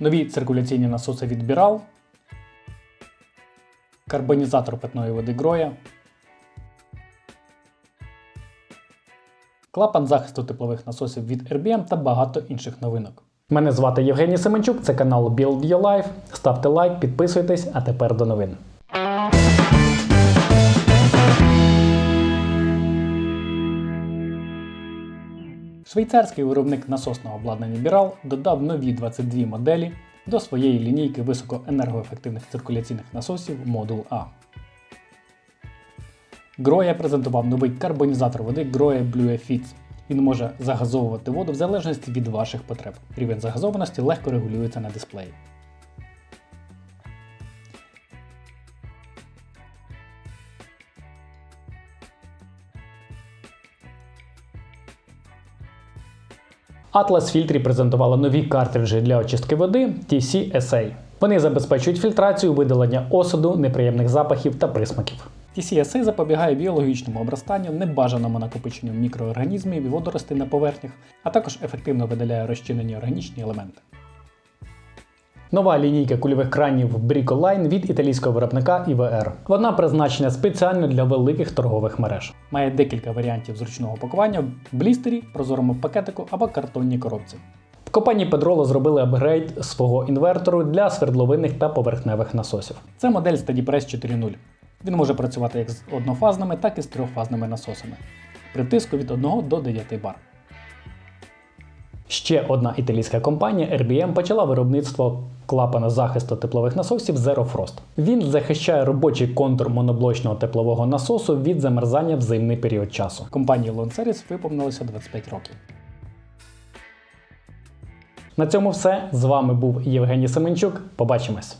нові циркуляційні насоси від Бірал, карбонізатор питної води Гроя, клапан захисту теплових насосів від RBM та багато інших новинок. Мене звати Євгеній Семенчук, це канал Build Your Life. Ставте лайк, підписуйтесь, а тепер до новин. Швейцарський виробник насосного обладнання Бірал додав нові 22 моделі до своєї лінійки високоенергоефективних циркуляційних насосів модул А. Гроя презентував новий карбонізатор води Groya Blue Fits. Він може загазовувати воду в залежності від ваших потреб. Рівень загазованості легко регулюється на дисплеї. Atlas Filtri презентувала нові картриджі для очистки води TC-SA. Вони забезпечують фільтрацію, видалення осаду, неприємних запахів та присмаків. TCSA запобігає біологічному обростанню, небажаному накопиченню мікроорганізмів і водоростей на поверхнях, а також ефективно видаляє розчинені органічні елементи. Нова лінійка кульових кранів Bricoline від італійського виробника IVR. Вона призначена спеціально для великих торгових мереж. Має декілька варіантів зручного пакування в блістері, прозорому пакетику або картонній коробці. В компанії Pedrolo зробили апгрейд свого інвертору для свердловинних та поверхневих насосів. Це модель SteadyPress 4.0. Він може працювати як з однофазними, так і з трьохфазними насосами. При тиску від 1 до 9 бар. Ще одна італійська компанія RBM почала виробництво клапана захисту теплових насосів Zero Frost. Він захищає робочий контур моноблочного теплового насосу від замерзання в зимний період часу. Компанії Lawn виповнилося 25 років. На цьому все. З вами був Євгеній Семенчук. Побачимось!